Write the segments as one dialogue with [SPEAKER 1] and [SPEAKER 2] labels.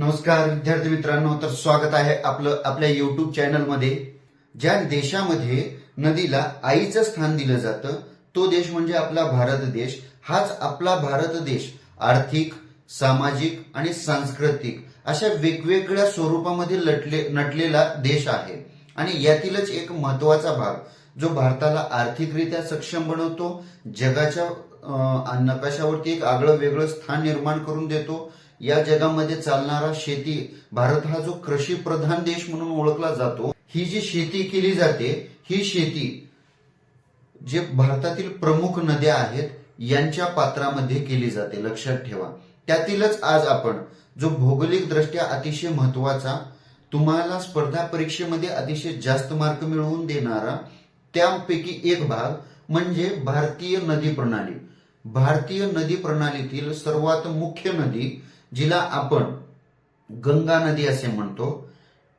[SPEAKER 1] नमस्कार विद्यार्थी मित्रांनो तर स्वागत आहे आपलं आपल्या युट्यूब चॅनलमध्ये ज्या देशामध्ये नदीला आईचं स्थान दिलं जातं तो देश म्हणजे आपला भारत देश. हाच आपला भारत देश. आर्थिक सामाजिक आणि सांस्कृतिक अशा वेगवेगळ्या स्वरूपामध्ये लटले नटलेला देश आहे. आणि यातीलच एक महत्त्वाचा भाग जो भारताला आर्थिकरित्या सक्षम बनवतो जगाच्या नकाशावरती एक आगळं वेगळं स्थान निर्माण करून देतो या जगामध्ये चालणारा शेती भारत हा जो कृषी प्रधान देश म्हणून ओळखला जातो ही जी शेती केली जाते ही शेती जे भारतातील प्रमुख नद्या आहेत यांच्या पात्रामध्ये केली जाते. लक्षात ठेवा. त्यातीलच आज आपण जो भौगोलिक दृष्ट्या अतिशय महत्त्वाचा तुम्हाला स्पर्धा परीक्षेमध्ये अतिशय जास्त मार्क मिळवून देणारा त्यापैकी एक भाग म्हणजे भारतीय नदी प्रणाली. भारतीय नदी प्रणालीतील सर्वात मुख्य नदी जिला आपण गंगा नदी असे म्हणतो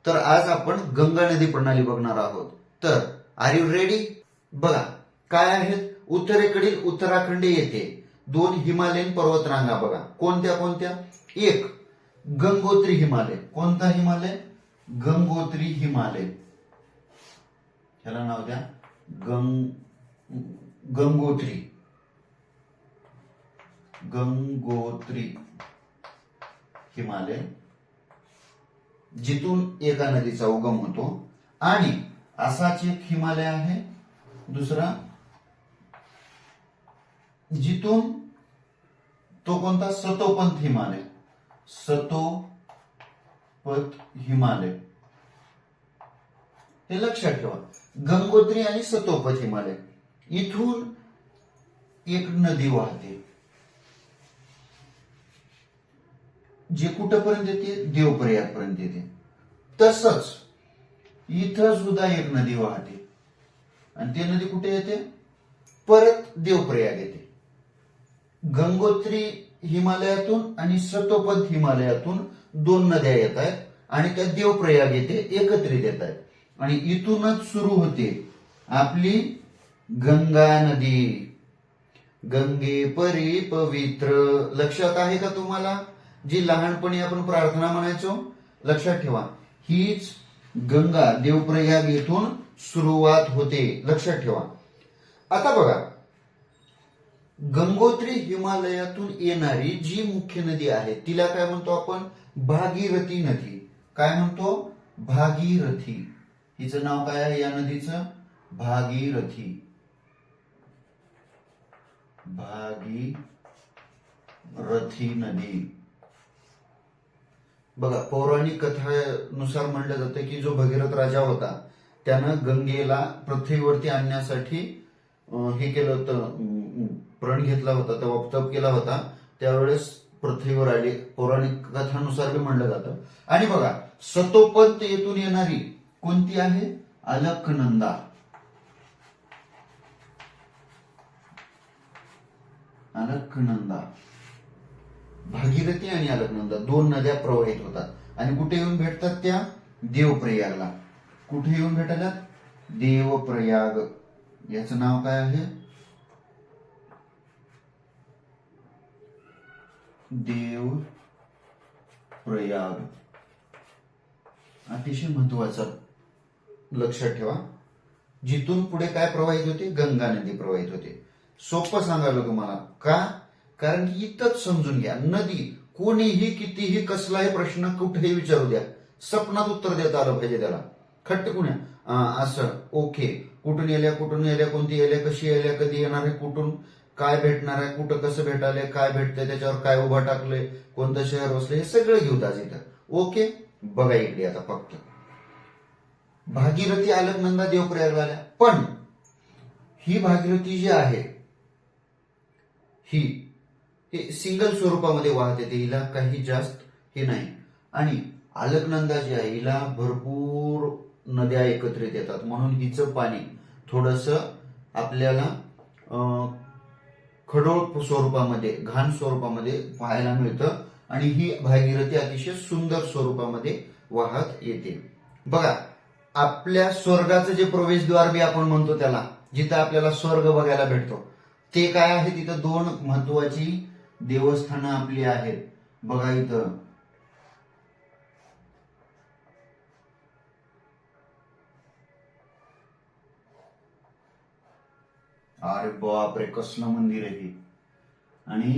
[SPEAKER 1] तर आज आपण गंगा नदी प्रणाली बघणार आहोत. तर आर यू रेडी बघा काय आहेत? उत्तरेकडील उत्तराखंड येथे दोन हिमालयन पर्वतरांगा बघा. कोणत्या कोणत्या? एक गंगोत्री हिमालय. कोणता हिमालय? गंगोत्री हिमालय. ह्याला नाव द्या. गंग गंगोत्री. गंगोत्री. हिमालय जिथून एका नदीचा उगम होतो. आणि असाच एक हिमालय आहे. दुसरा जिथून तो कोणता? सतोपंत हिमालय. सतोपथ हिमालय. हे लक्षात ठेवा. गंगोत्री आणि सतोपत हिमालय. इथून एक नदी वाहते. जे कुठपर्यंत येते देवप्रयागपर्यंत येते. तसंच इथं सुद्धा एक नदी वाहते. आणि ती नदी कुठे येते? परत देवप्रयाग येते. गंगोत्री हिमालयातून आणि सतोपद हिमालयातून दोन नद्या येत आहेत आणि त्या देवप्रयाग येथे एकत्रित येत आहेत. आणि इथूनच सुरू होते आपली गंगा नदी. गंगे परी पवित्र. लक्षात आहे का तुम्हाला? जी लहानपणी आपण प्रार्थना म्हणायचो लक्षात ठेवा हीच गंगा देवप्रयाग येथून सुरुवात होते. लक्षात ठेवा. आता बघा गंगोत्री हिमालयातून येणारी जी मुख्य नदी आहे तिला काय म्हणतो आपण? भागीरथी नदी. काय म्हणतो? भागीरथी. हिचं नाव काय आहे या नदीचं? भागीरथी. भागीरथी नदी. बघा पौराणिक कथानुसार म्हणलं जातं की जो भगीरथ राजा होता त्यानं गंगेला पृथ्वीवरती आणण्यासाठी हे केलं होतं प्रण घेतला होता तेव्हा तप केला होता त्यावेळेस पृथ्वीवर आले. पौराणिक कथानुसार बी म्हणलं जातं. आणि बघा सतोपंत येथून येणारी कोणती आहे? अलकनंदा अलकनंदा भागीरथी आणि अलकनंदा दोन नद्या प्रवाहित होतात. आणि कुठे येऊन भेटतात त्या? देवप्रयागला. कुठे येऊन भेटतात देवप्रयाग. याचं नाव काय आहे? देव प्रयाग अतिशय महत्वाचं लक्षात ठेवा. जिथून पुढे काय प्रवाहित होते? गंगा नदी प्रवाहित होते. सोपं सांगायला तुम्हाला का? कारण की इथंच समजून घ्या. नदी कोणीही कितीही कसलाही प्रश्न कुठेही विचारू द्या. सपनात उत्तर देता आलं पाहिजे त्याला. खट्ट कुण्या असं. ओके. कुठून येल्या कुठून येल्या कोणती येल्या कशी येल्या कधी येणार आहे कुठून काय भेटणार आहे कुठं कसं भेटायलंय काय भेटतंय त्याच्यावर काय उभा टाकलंय कोणतं शहर बसलं हे सगळं घेऊ आज इथं. ओके? बघा इकडे आता फक्त. भागीरथी अलकनंदा देवप्रयागला आल्या. पण ही भागीरथी जी आहे ही हे सिंगल स्वरूपामध्ये वाहते येते हिला काही जास्त हे नाही. आणि अलकनंदा जी आहे हिला भरपूर नद्या एकत्रित येतात. म्हणून हिचं पाणी थोडस आपल्याला खडोळ स्वरूपामध्ये घाण स्वरूपामध्ये पाहायला मिळतं. आणि ही भागीरथी अतिशय सुंदर स्वरूपामध्ये वाहत येते. बघा आपल्या स्वर्गाचं जे प्रवेशद्वार बी आपण म्हणतो त्याला जिथं आपल्याला स्वर्ग बघायला भेटतो ते काय आहे? तिथं दोन महत्वाची देवस्थानं आपली आहेत. बघा इथं. अरे बापरे कसलं मंदिर आहे आणि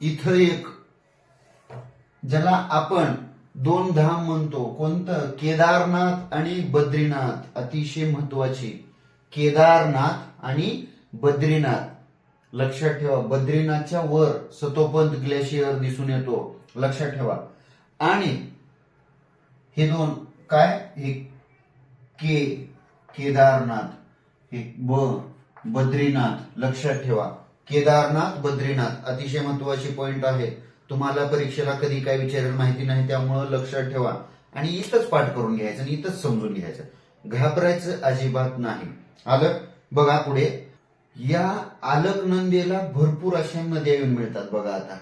[SPEAKER 1] इथं एक ज्याला आपण दोन धाम म्हणतो. कोणतं? केदारनाथ आणि बद्रीनाथ. अतिशय महत्त्वाचे. केदारनाथ आणि बद्रीनाथ. लक्षात ठेवा बद्रीनाथच्या वर सतोपंत ग्लेशियर दिसून येतो. लक्षात ठेवा. आणि हे दोन काय? हे के केदारनाथ. हे ब बद्रीनाथ. लक्षात ठेवा. केदारनाथ बद्रीनाथ. अतिशय महत्वाची पॉइंट आहेत तुम्हाला परीक्षेला कधी काय विचारेल माहिती नाही त्यामुळं लक्षात ठेवा. आणि इथंच पाठ करून घ्यायचं आणि इथंच समजून घ्यायचं. घाबरायचं अजिबात नाही. आलं? बघा पुढे. या आलकनंदेला भरपूर अशा नद्या येऊन मिळतात बघा आता.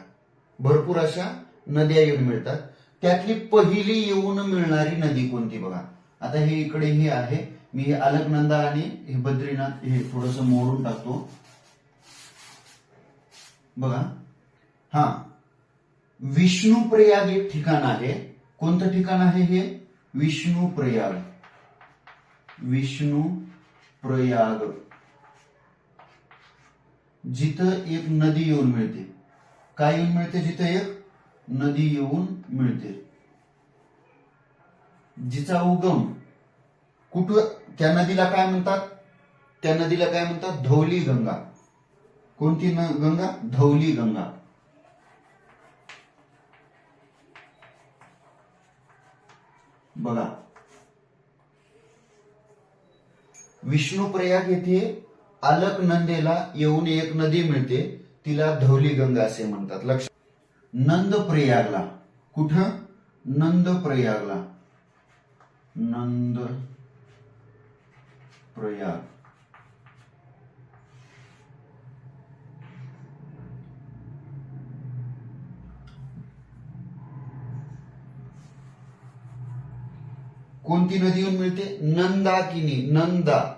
[SPEAKER 1] भरपूर अशा नद्या येऊन मिळतात. त्यातली पहिली येऊन मिळणारी नदी कोणती बघा. आता हे इकडे हे आहे. मी हे अलकनंदा आणि हे बद्रीनाथ हे थोडस मोडून टाकतो. बघा. हा. विष्णुप्रयाग एक ठिकाण आहे. कोणतं ठिकाण आहे हे? विष्णुप्रयाग विष्णुप्रयाग जिथं एक नदी येऊन मिळते. काय येऊन मिळते जिथं एक? नदी येऊन मिळते. जिचा उगम कुठं? त्या नदीला काय म्हणतात? त्या नदीला काय म्हणतात? धौली गंगा. कोणती न गंगा? धौली गंगा. बघा. विष्णुप्रयाग येथे अलकनंदेला येऊन एक नदी मिळते तिला धौली गंगा असे म्हणतात. लक्ष नंद प्रयागला कुठं? नंद प्रयागला नंद प्रयाग कोणती नदी येऊन मिळते? नंदाकिनी नंदा.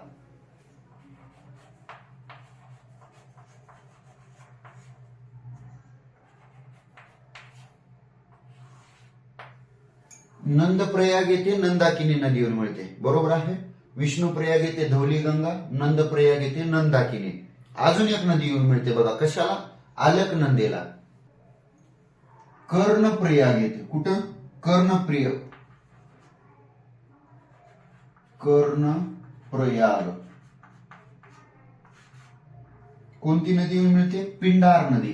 [SPEAKER 1] नंदप्रयाग येथे नंदाकिनी नदीवर मिळते. बरोबर आहे? विष्णुप्रयाग येथे धौली गंगा नंदप्रयाग येथे नंदाकिनी. अजून एक नदी येऊन मिळते बघा. कशाला? आलक नंदेला कर्णप्रयाग येते कुठं? कर्णप्रिय. कर्ण प्रयाग. कोणती नदी मिळते? पिंडार नदी.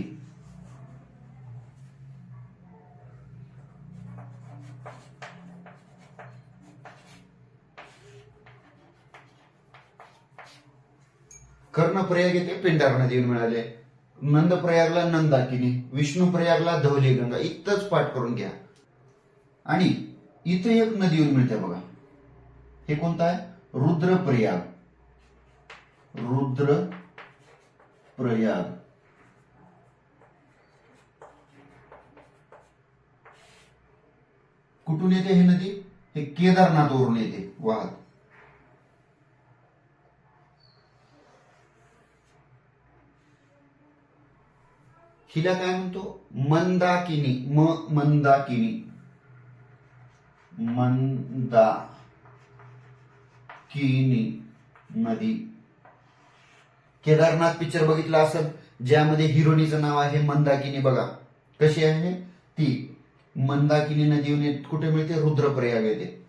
[SPEAKER 1] कर्णप्रयाग येथे पिंडार नदी मिळाले. नंदप्रयागला नंदाकिनी विष्णुप्रयागला धवली गंगा इथंच पाठ करून घ्या. आणि इथं एक नदी येऊन मिळते बघा. हे कोणतं आहे? रुद्रप्रयाग. रुद्र प्रयाग कुठून येते हे नदी? हे केदारनाथवरून येते. वाहत. हिला काय म्हणतो? मंदाकिनी. म मंदाकिनी. मंदा. किनी नदी. केदारनाथ पिक्चर बघितला असेल ज्यामध्ये हिरोनीचं नाव आहे मंदाकिनी. बघा कशी आहे? ती मंदाकिनी नदी कुठे मिळते? रुद्रप्रयाग येते.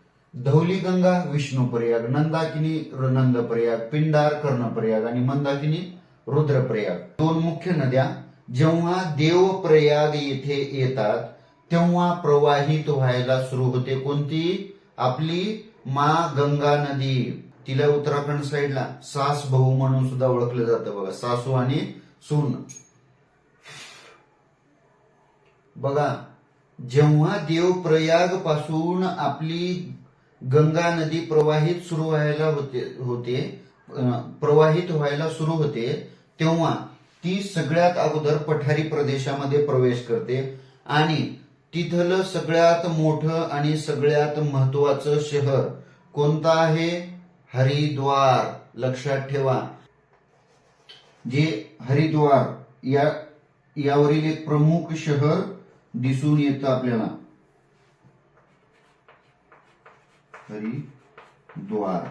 [SPEAKER 1] धौली गंगा विष्णुप्रयाग नंदाकिनी नंदप्रयाग पिंडार कर्णप्रयाग आणि मंदाकिनी रुद्रप्रयाग. दोन मुख्य नद्या जेव्हा देवप्रयाग येथे येतात तेव्हा प्रवाहित व्हायला सुरू होते. कोणती? आपली मा गंगा नदी तिला उत्तराखंड साईडला सास भाऊ म्हणून सुद्धा ओळखलं जातं बघा. सासू आणि सून. बघा जेव्हा देवप्रयागपासून आपली गंगा नदी प्रवाहित सुरू व्हायला होते होते प्रवाहित व्हायला सुरू होते तेव्हा ती सगळ्यात अगोदर पठारी प्रदेशामध्ये प्रवेश करते आणि तिथलं सगळ्यात मोठं आणि सगळ्यात महत्वाचं शहर कोणतं आहे? हरिद्वार. लक्षात ठेवा. जे हरिद्वार या यावरील एक प्रमुख शहर दिसून येतं आपल्याला. हरिद्वार.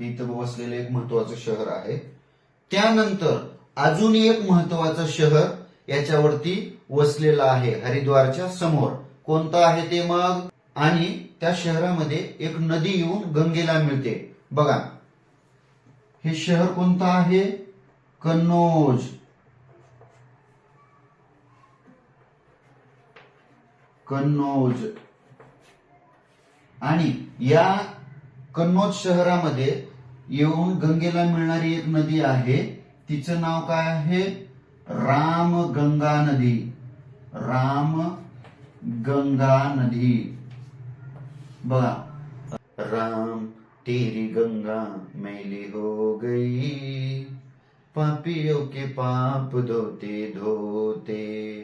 [SPEAKER 1] हे इथं वसलेलं एक महत्वाचं शहर आहे. त्यानंतर अजून एक महत्वाचं शहर याच्यावरती वसलेलं आहे हरिद्वारच्या समोर. कोणतं आहे ते मग? आणि त्या शहरामध्ये एक नदी येऊन गंगेला मिळते. बघा. हे शहर कोणतं आहे? कन्नौज. कन्नौज. आणि या कन्नौज शहरामध्ये येऊन गंगेला मिळणारी एक नदी आहे तिचं नाव काय आहे? राम गंगा नदी. राम गंगा नदी. बघा. राम तेरी गंगा मैली हो गई. पापियों के पाप धोते धोते.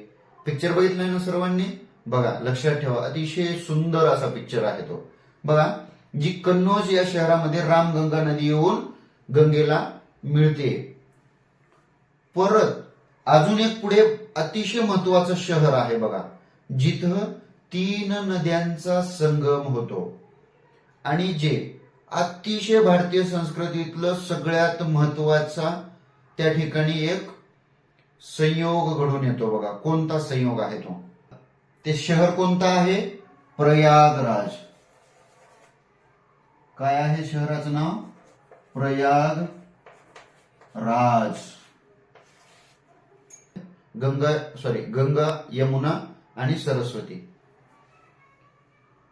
[SPEAKER 1] पिक्चर बघितलाय ना सर्वांनी? बघा लक्षात ठेवा. अतिशय सुंदर असा पिक्चर आहे तो. बघा जी कन्नौज या शहरामध्ये रामगंगा नदी येऊन गंगेला मिळते. परत अजून एक पुढे अतिशय महत्वाचं शहर आहे बघा जिथं तीन नद्यांचा संगम होतो. आणि जे अतिशय भारतीय संस्कृतीतलं सगळ्यात महत्त्वाचा त्या ठिकाणी एक संयोग घडून येतो बघा. कोणता संयोग आहे तो? ते शहर कोणतं आहे? प्रयागराज. काय आहे शहराचं नाव? प्रयाग राज गंगा सॉरी गंगा यमुना आणि सरस्वती.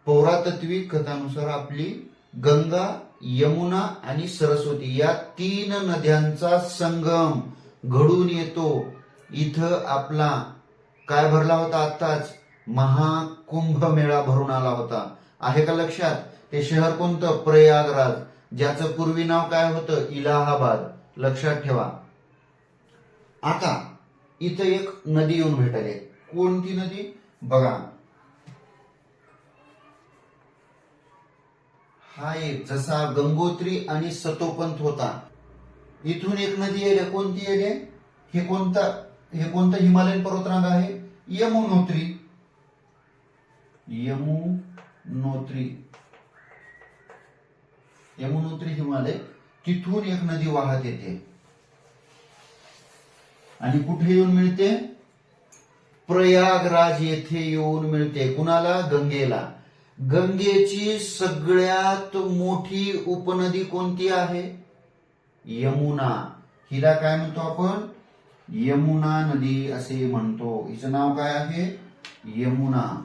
[SPEAKER 1] पौरातत्वी कथानुसार आपली गंगा यमुना आणि सरस्वती या तीन नद्यांचा संगम घडून येतो. इथं आपला काय भरला होता आताच महाकुंभ मेळा भरून आला होता. आहे का लक्षात? ते शहर कोणतं? प्रयागराज. ज्याचं पूर्वी नाव काय होतं? इलाहाबाद. लक्षात ठेवा. आता इथं एक नदी येऊन भेटायला कोणती नदी? बघा. हा एक जसा गंगोत्री आणि सतोपंत होता. इथून एक नदी येईल. कोणती येईल? हे कोणता हे कोणतं हिमालयन पर्वतरांग आहे? यमुनोत्री. यमुनोत्री. यमुनोत्री हिमालय. तिथून एक नदी वाहत येते. आणि कुठे येऊन मिळते? प्रयागराज येथे येऊन मिळते. कुणाला? गंगेला. गंगेची सगळ्यात मोठी उपनदी कोणती आहे? यमुना. हिला काय म्हणतो आपण? यमुना नदी असे म्हणतो. हिचं नाव काय आहे? यमुना.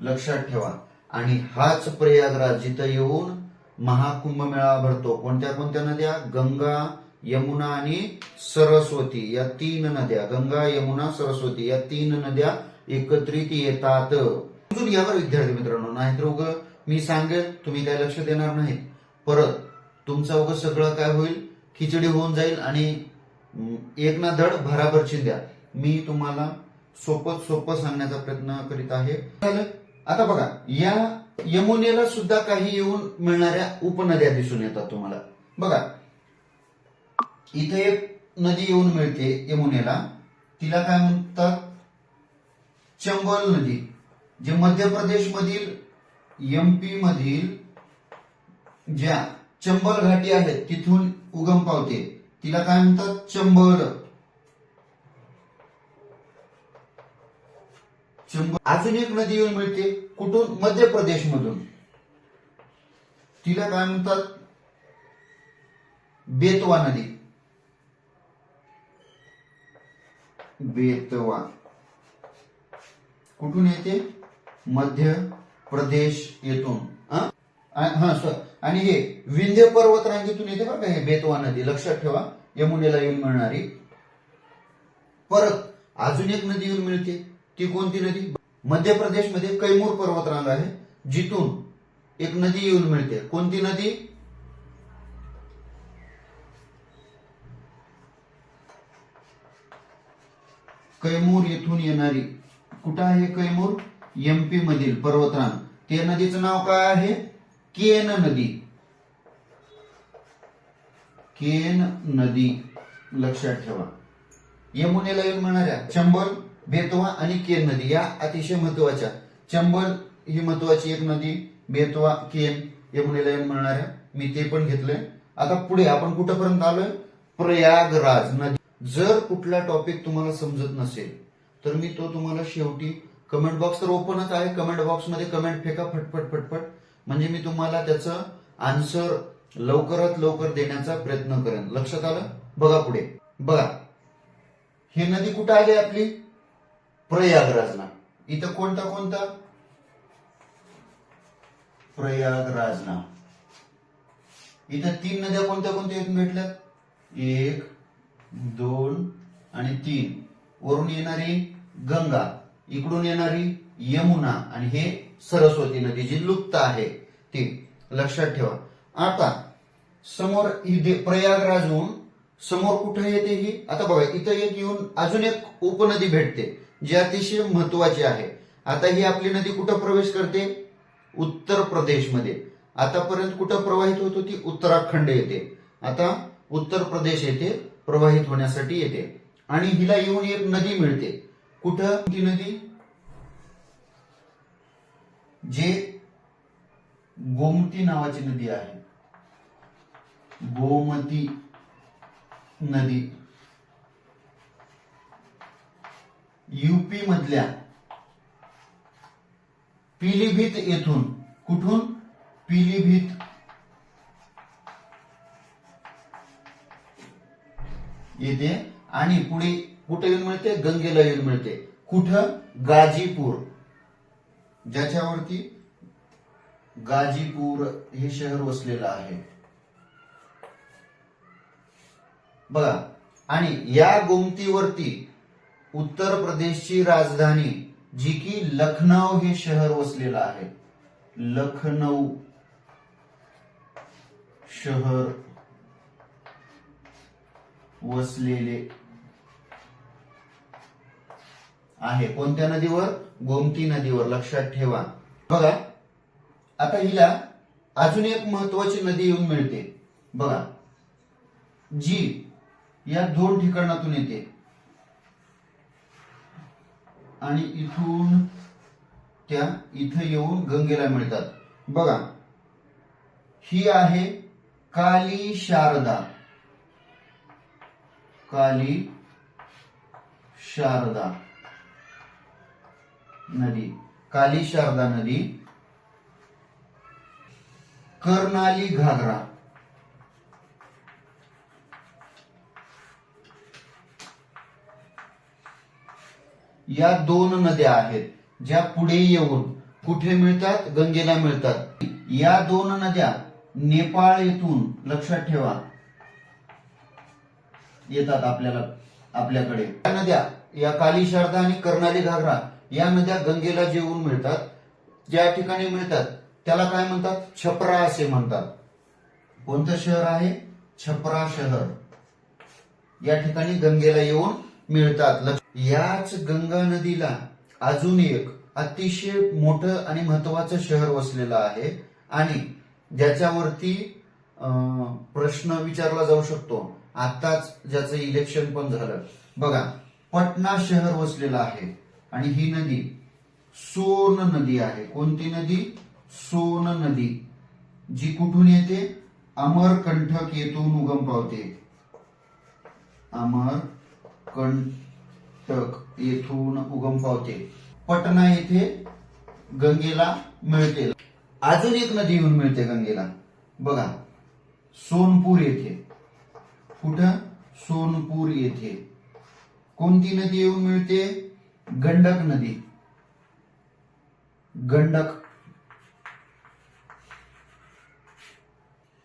[SPEAKER 1] लक्षात ठेवा. आणि हाच प्रयागराज जिथं येऊन महाकुंभ मेळा भरतो. कोणत्या कोणत्या नद्या? गंगा यमुना आणि सरस्वती या तीन नद्या गंगा यमुना सरस्वती या तीन नद्या एकत्रित येतात. समजून यावर विद्यार्थी मित्रांनो नाहीतर उग मी सांगेल तुम्ही काय लक्ष देणार नाहीत. परत तुमचं उग सगळं काय होईल? खिचडी होऊन जाईल आणि एक ना धड भराभर द्या मी तुम्हाला सोपं सोपं सांगण्याचा प्रयत्न करीत आहे. आता बघा या यमुनेला सुद्धा काही येऊन मिळणाऱ्या उपनद्या दिसून येतात तुम्हाला. बघा इथे एक नदी येऊन मिळते यमुनेला. तिला काय म्हणतात? चंबल नदी. जे मध्य प्रदेश मधील एमपी मधील ज्या चंबल घाटी आहेत तिथून उगम पावते. तिला काय म्हणतात? चंबल. चंबल. अजून एक नदी येऊन मिळते कुठून? मध्य प्रदेश मधून तिला काय म्हणतात? बेतवा नदी. बेतवा कुठून येते? मध्य प्रदेश येथून. हा? सर. आणि हे विंध्य पर्वत रांगेतून येते बघा का हे बेतवा नदी. लक्षात ठेवा यमुनेला येऊन मिळणारी. परत अजून एक नदी येऊन मिळते. ती कोणती नदी? मध्य प्रदेशमध्ये कैमूर पर्वतरांग आहे जिथून एक नदी येऊन मिळते. कोणती नदी? कैमूर येथून येणारी. कुठं आहे कैमूर? एमपी मधील पर्वतरांग. त्या नदीचं नाव काय आहे? केन नदी. केन नदी. लक्षात ठेवा. यमुनेला येऊन म्हणणाऱ्या चंबल बेतवा आणि केन नदी या अतिशय महत्त्वाच्या चंबल ही महत्वाची एक नदी बेतवा केन यमुनेला येऊन म्हणणाऱ्या मी ते पण घेतलंय. आता पुढे आपण कुठपर्यंत आलोय? प्रयागराज नदी. जर कुठला टॉपिक तुम्हाला समजत नसेल तर मी तो तुम्हाला शेवटी कमेंट बॉक्स तर ओपनच आहे. कमेंट बॉक्समध्ये कमेंट फेका फटफट फटफट. म्हणजे मी तुम्हाला त्याचं आन्सर लवकरात लवकर देण्याचा प्रयत्न करेन. लक्षात आलं? बघा पुढे. बघा. ही नदी कुठं आली आपली? प्रयागराजना इथं कोणता कोणता? प्रयागराजना इथं तीन नद्या कोणत्या कोणत्या इथून भेटल्यात? एक दोन आणि तीन. वरून येणारी गंगा इकडून येणारी यमुना आणि हे सरस्वती नदी जी लुप्त आहे ती लक्षात ठेवा. आता समोर ही प्रयागराजहून समोर कुठे येते ही? आता बघा इथं एक येऊन अजून एक उपनदी भेटते जी अतिशय महत्वाची आहे. आता ही आपली नदी कुठं प्रवेश करते? उत्तर प्रदेशमध्ये. आतापर्यंत कुठं प्रवाहित होत होती? उत्तराखंड येते. आता उत्तर प्रदेश येथे प्रवाहित होण्यासाठी येते. आणि हिला येऊन एक नदी मिळते. कुठं? ती नदी? जे गोमती नावाची नदी आहे. गोमती नदी. युपी मधल्या पिलीभीत येथून कुठून? पिलीभीत येते आणि पुढे कुठे येऊन मिळते? गंगेला येऊन मिळते. कुठं? गाजीपूर ज्याच्यावरती गाजीपूर हे शहर वसलेलं आहे. बघा आणि या गोमतीवरती उत्तर प्रदेशची राजधानी जी की लखनौ हे शहर वसलेलं आहे. लखनौ शहर वसलेले आहे. कोणत्या नदीवर? गोमती नदीवर. लक्षात ठेवा. बघा आता हिला अजून एक महत्वाची नदी येऊन मिळते. बघा जी या दोन ठिकाणातून येते. आणि इथून त्या इथं येऊन गंगेला मिळतात. बघा ही आहे काली शारदा. काली शारदा नदी. काली शारदा नदी. कर्नाली घागरा. या दोन नद्या आहेत ज्या पुढे येऊन कुठे मिळतात? गंगेला मिळतात. या दोन नद्या नेपाळ येथून लक्षात ठेवा. येतात आपल्याला आपल्याकडे. या नद्या या काली शारदा आणि कर्णाली घागरा या नद्या गंगेला जेवून मिळतात. ज्या ठिकाणी मिळतात त्याला काय म्हणतात? छपरा असे म्हणतात. कोणतं शहर आहे? छपरा शहर. या ठिकाणी गंगेला येऊन मिळतात. लक्ष- याच गंगा नदीला अजून एक अतिशय मोठं आणि महत्वाचं शहर वसलेलं आहे आणि ज्याच्यावरती अं, प्रश्न विचारला जाऊ शकतो. आताच ज्याचं इलेक्शन पण झालं. बघा पटना शहर वसलेलं आहे आणि ही नदी सोन नदी आहे. कोणती नदी? सोन नदी. जी कुठून येते? अमरकंठक येथून उगम पावते. अमरकंटक येथून उगम पावते. पटना येथे गंगेला मिळते. अजून एक नदी येऊन मिळते गंगेला. बघा सोनपूर येथे. कुठं? सोनपूर येथे. कोणती नदी येऊन मिळते? गंडक नदी. गंडक.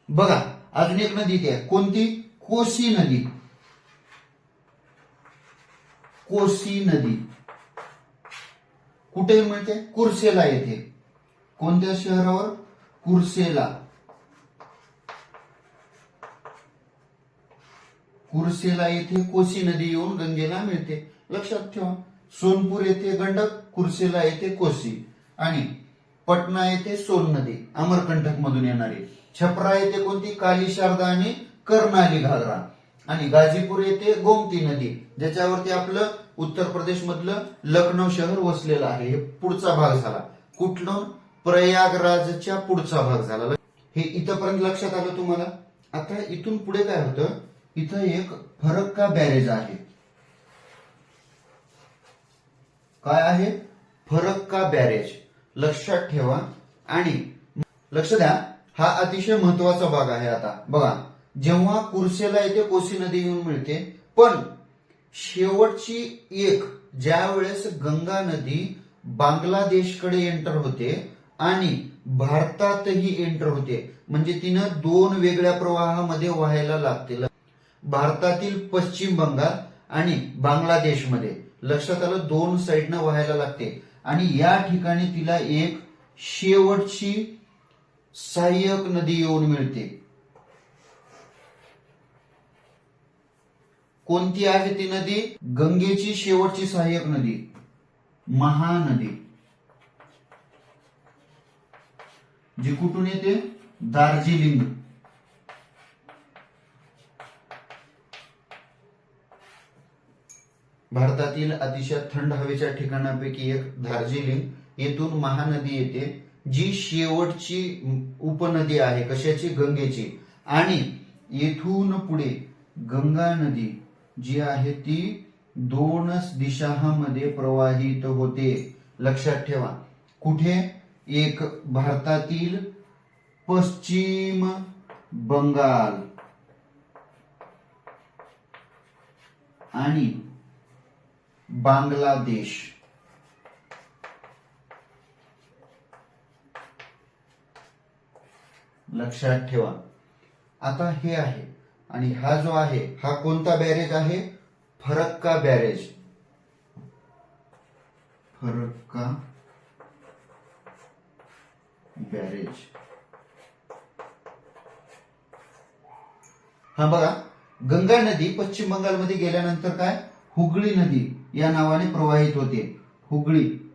[SPEAKER 1] बघा अजून एक नदी ते कोणती? कोसी नदी. कोसी नदी. कुठे मिळते? कुर्सेला येथे. कोणत्या शहरावर? कुर्सेला. कुर्सेला येथे कोसी नदी येऊन गंगेला मिळते. लक्षात ठेवा सोनपूर येथे गंडक कुर्सेला येथे कोसी आणि पटना येथे सोन नदी अमरकंटक मधून येणारी. छपरा येथे कोणती? काली शारदा आणि कर्नाली घागरा. आणि गाझीपूर येथे गोमती नदी ज्याच्यावरती आपलं उत्तर प्रदेश मधलं लखनौ शहर वसलेलं आहे. हे पुढचा भाग झाला. कुठलं? प्रयागराजच्या पुढचा भाग झाला. हे इथंपर्यंत लक्षात आलं तुम्हाला? आता इथून पुढे काय होतं? इथं एक फरक्का बॅरेज आहे? काय आहे? फरक्का बॅरेज? लक्षात ठेवा आणि लक्ष द्या हा अतिशय महत्त्वाचा भाग आहे आता. बघा जेव्हा कुर्सेला येथे कोसी नदी येऊन मिळते पण शेवटची एक ज्या वेळेस गंगा नदी बांगलादेशकडे एंटर होते आणि भारतातही एंटर होते म्हणजे तिनं दोन वेगळ्या प्रवाहामध्ये व्हायला लागते भारतातील पश्चिम बंगाल आणि बांगलादेशमध्ये. लक्षात आलं दोन साईडनं व्हायला लागते. आणि या ठिकाणी तिला एक शेवटची सहाय्यक नदी येऊन मिळते. कोणती आहे ती नदी? गंगेची शेवटची सहाय्यक नदी. महानदी. जी कुठून येते? दार्जिलिंग. भारतातील अतिशय थंड हवेच्या ठिकाणापैकी एक दार्जिलिंग. येथून महानदी येते जी शेवटची उपनदी आहे कशाची? गंगेची. आणि येथून पुढे गंगा नदी जी आहे ती दोनच दिशामध्ये प्रवाहित होते. लक्षात ठेवा कुठे? एक भारतातील पश्चिम बंगाल. आणि बांगलादेश. लक्षात ठेवा. आता हे आहे आणि हा जो आहे हा कोणता बॅरेज आहे? फरक्का बॅरेज. फरक्का बॅरेज. हा बघा गंगा नदी पश्चिम बंगालमध्ये गेल्यानंतर काय? हुगळी नदी. या नावाने प्रवाहित होते. हुगळी.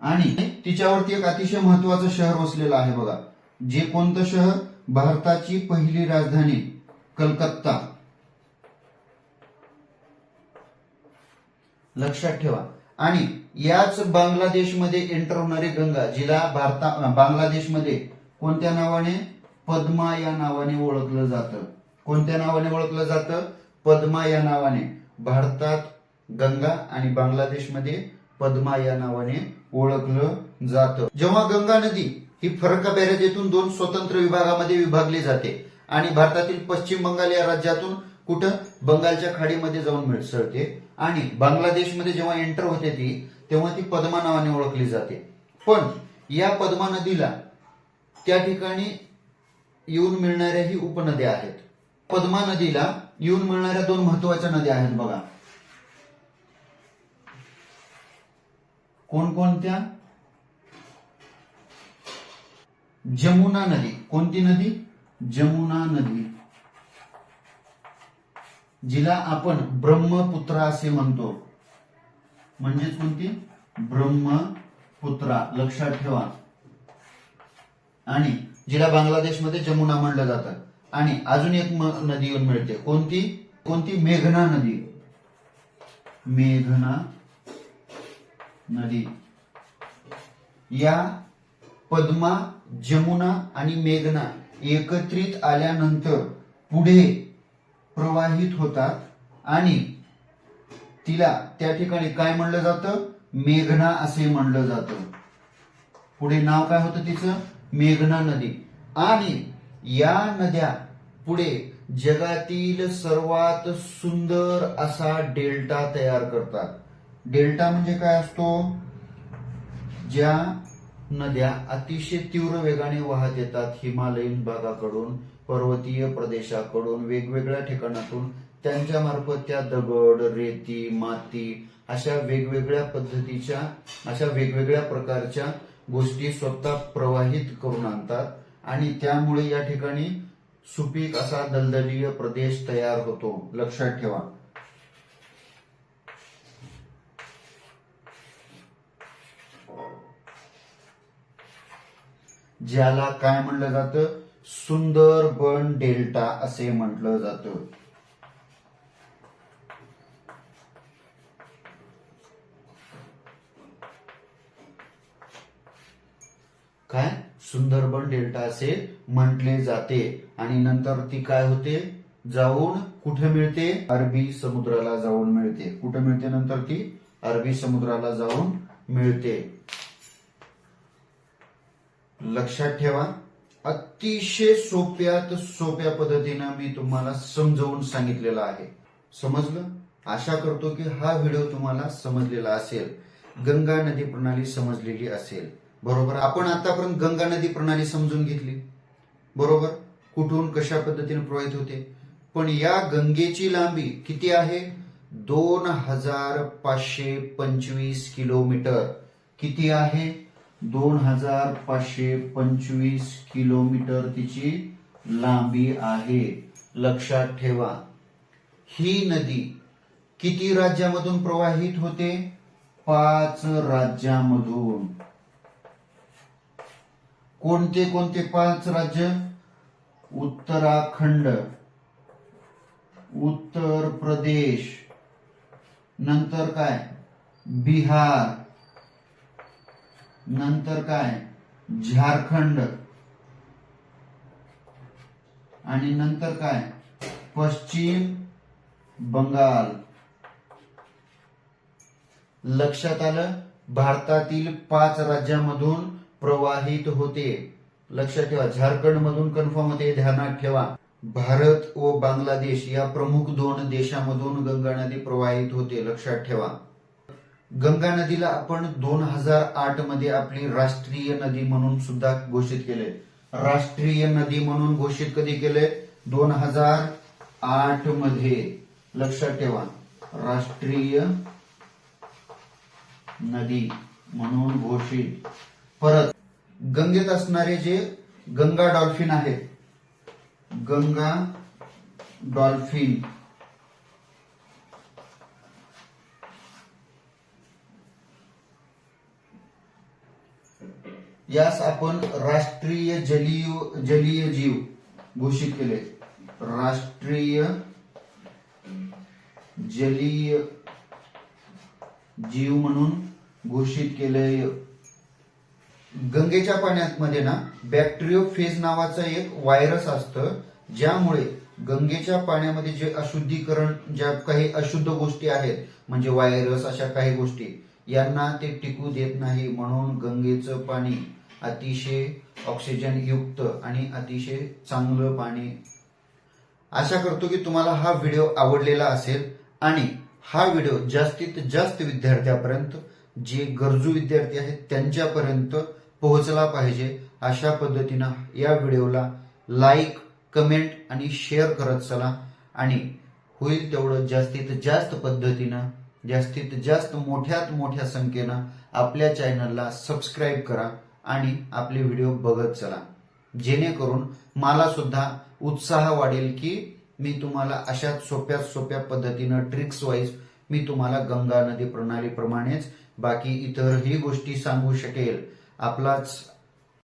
[SPEAKER 1] आणि तिच्यावरती एक अतिशय महत्वाचं शहर वसलेलं आहे बघा. जे कोणतं शहर? भारताची पहिली राजधानी कलकत्ता. लक्षात ठेवा. आणि याच बांगलादेशमध्ये एंटर होणारी गंगा जिला भारता बांगलादेशमध्ये कोणत्या नावाने? पद्मा या नावाने ओळखलं जातं. कोणत्या नावाने ओळखलं जातं? पद्मा या नावाने. भारतात गंगा आणि बांगलादेशमध्ये पद्मा या नावाने ओळखलं जातं. जेव्हा गंगा नदी ही फरक्का बॅरेज येथून दोन स्वतंत्र विभागामध्ये विभागली जाते आणि भारतातील पश्चिम बंगाल या राज्यातून कुठं? बंगालच्या खाडीमध्ये जाऊन मिसळते आणि बांगलादेशमध्ये जेव्हा एंटर होते ती तेव्हा ती पद्मा नावाने ओळखली जाते. पण या पद्मा नदीला त्या ठिकाणी येऊन मिळणाऱ्या ही उपनद्या आहेत. पद्मा नदीला येऊन मिळणाऱ्या दोन महत्त्वाच्या नद्या आहेत बघा. कोणकोणत्या? जमुना नदी. कोणती नदी? जमुना नदी. जिला आपण ब्रह्मपुत्रा असे म्हणतो. म्हणजेच कोणती? ब्रह्मपुत्रा. लक्षात ठेवा. आणि जिला बांगलादेशमध्ये जमुना म्हणलं जातं. आणि अजून एक नदी येऊन मिळते. कोणती? कोणती? मेघना नदी. मेघना नदी. या पद्मा जमुना आणि मेघना एकत्रित आल्यानंतर पुढे प्रवाहित होतात आणि तिला त्या ठिकाणी काय म्हणलं जातं? मेघना असे म्हणलं जातं. पुढे नाव काय होतं तिचं? मेघना नदी. आणि या नद्या पुढे जगातील सर्वात सुंदर असा डेल्टा तयार करतात. डेल्टा म्हणजे काय असतो? ज्या नद्या अतिशय तीव्र वेगाने वाहत येतात हिमालयीन भागाकडून पर्वतीय प्रदेशाकडून वेगवेगळ्या ठिकाणातून त्यांच्या मार्फत त्या दगड रेती माती अशा वेगवेगळ्या पद्धतीच्या अशा वेगवेगळ्या प्रकारच्या गोष्टी स्वतः प्रवाहित करून आणतात आणि त्यामुळे या ठिकाणी सुपीक असा दलदलीय प्रदेश तयार होतो. लक्षात ठेवा. ज्याला काय म्हणलं जातं? सुंदरबन डेल्टा असे म्हटलं जातं. काय? सुंदरबन डेल्टा असे म्हटले जाते. आणि नंतर ती काय होते? जाऊन कुठे मिळते? अरबी समुद्राला जाऊन मिळते. कुठे मिळते नंतर ती? अरबी समुद्राला जाऊन मिळते. लक्षात ठेवा. अतिशय सोप्यात सोप्या पद्धतीनं मी तुम्हाला समजावून सांगितलेलं आहे. समजलं? आशा करतो की हा व्हिडिओ तुम्हाला समजलेला असेल. गंगा नदी प्रणाली समजलेली असेल. बरोबर. आपण आतापर्यंत गंगा नदी प्रणाली समजून घेतली. बरोबर? कुठून कशा पद्धतीने प्रवाहित होते? पण या गंगेची लांबी किती आहे? दोन हजार पाचशे पंचवीस किलोमीटर. किती आहे? दोन हजार पाचशे पंचवीस किलोमीटर तिची लांबी आहे. लक्षात ठेवा. ही नदी किती राज्यामधून प्रवाहित होते? पाच राज्यामधून. कोणते कोणते पाच राज्य? उत्तराखंड उत्तर प्रदेश नंतर काय? बिहार नंतर काय? झारखंड आणि नंतर काय? पश्चिम बंगाल. लक्षात आलं? भारतातील पाच राज्यामधून प्रवाहित होते. लक्षात ठेवा. झारखंड मधून कन्फर्म होते. ध्यानात ठेवा. भारत व बांगलादेश या प्रमुख दोन देशामधून गंगा नदी प्रवाहित होते. लक्षात ठेवा. गंगा नदीला आपण दोन हजार आठमध्ये आपली राष्ट्रीय नदी म्हणून सुद्धा घोषित केले. राष्ट्रीय नदी म्हणून घोषित कधी केले? दोन हजार आठमध्ये. लक्षात ठेवा. राष्ट्रीय नदी म्हणून घोषित. परत गंगेत असणारे जे गंगा डॉल्फिन आहेत गंगा डॉल्फिन. यास आपण राष्ट्रीय जलीय जलीय जीव घोषित केले. राष्ट्रीय जलीय जीव म्हणून घोषित केले. गंगेच्या पाण्यामध्ये ना बॅक्टेरियोफेज नावाचा एक व्हायरस असतं ज्यामुळे गंगेच्या पाण्यामध्ये जे अशुद्धीकरण ज्या काही अशुद्ध गोष्टी आहेत म्हणजे व्हायरस अशा काही गोष्टी यांना ते टिकू देत नाही. म्हणून गंगेचं पाणी अतिशय ऑक्सिजन युक्त आणि अतिशय चांगलं पाणी. आशा करतो की तुम्हाला हा व्हिडिओ आवडलेला असेल आणि हा व्हिडिओ जास्तीत जास्त विद्यार्थ्यापर्यंत जे गरजू विद्यार्थी आहेत त्यांच्यापर्यंत पोहोचला पाहिजे अशा पद्धतीनं या व्हिडिओला लाईक कमेंट आणि शेअर करत चला. आणि होईल तेवढं जास्तीत जास्त पद्धतीनं जास्तीत जास्त मोठ्यात मोठ्या संख्येनं आपल्या चॅनलला सबस्क्राईब करा आणि आपले व्हिडिओ बघत चला. जेणेकरून मला सुद्धा उत्साह वाढेल की मी तुम्हाला अशा सोप्या सोप्या पद्धतीनं ट्रिक्स वाईज मी तुम्हाला गंगा नदी प्रणालीप्रमाणेच बाकी इतरही गोष्टी सांगू शकेल. आपलाच